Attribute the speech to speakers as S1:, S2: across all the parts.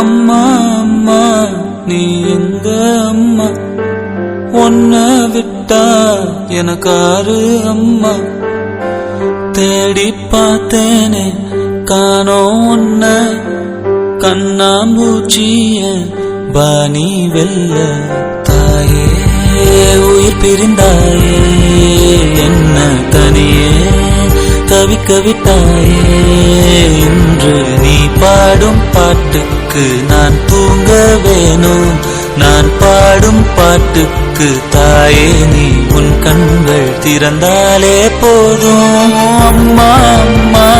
S1: அம்மா அம்மா நீ எங்க அம்மா? ஒன்ன விட்டா எனக்காரு அம்மா. தேடி பார்த்தேனே காணோம் ஒன்ன கண்ணாம்பூச்சிய பாணி வெல்ல. தாயே உயிர் பிரிந்தாயே என்ன தனியே. விட்டாயே இன்று நீ பாடும் பாட்டுக்கு நான் தூங்க வேணும். நான் பாடும் பாட்டுக்கு தாயே நீ உன் கண்கள் திறந்தாலே போதும். அம்மா அம்மா.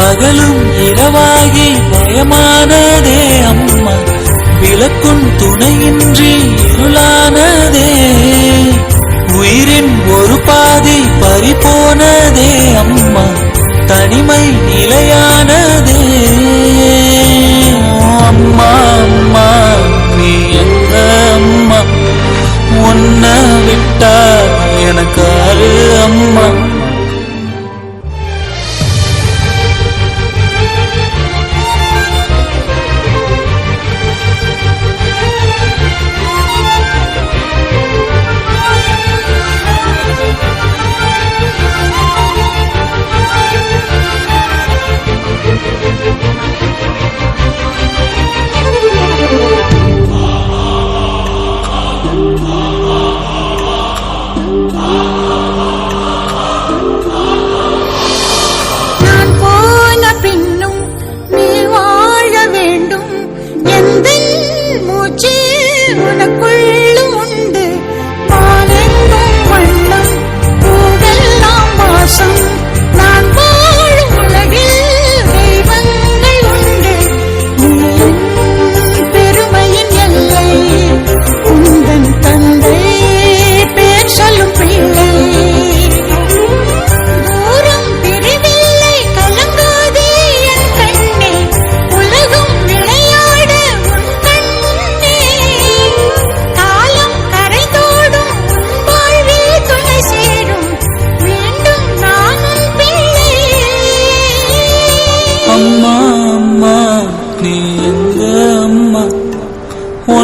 S1: பகலும் இரவாகி பயமானதே அம்மா. விளக்கும் துணையின்றி இருளானதே. உயிரின் ஒரு பாதி பறிபோனதே அம்மா. தனிமை நிலையான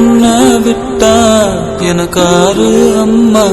S1: உன்ன விட்டா எனக்காரு அம்மா.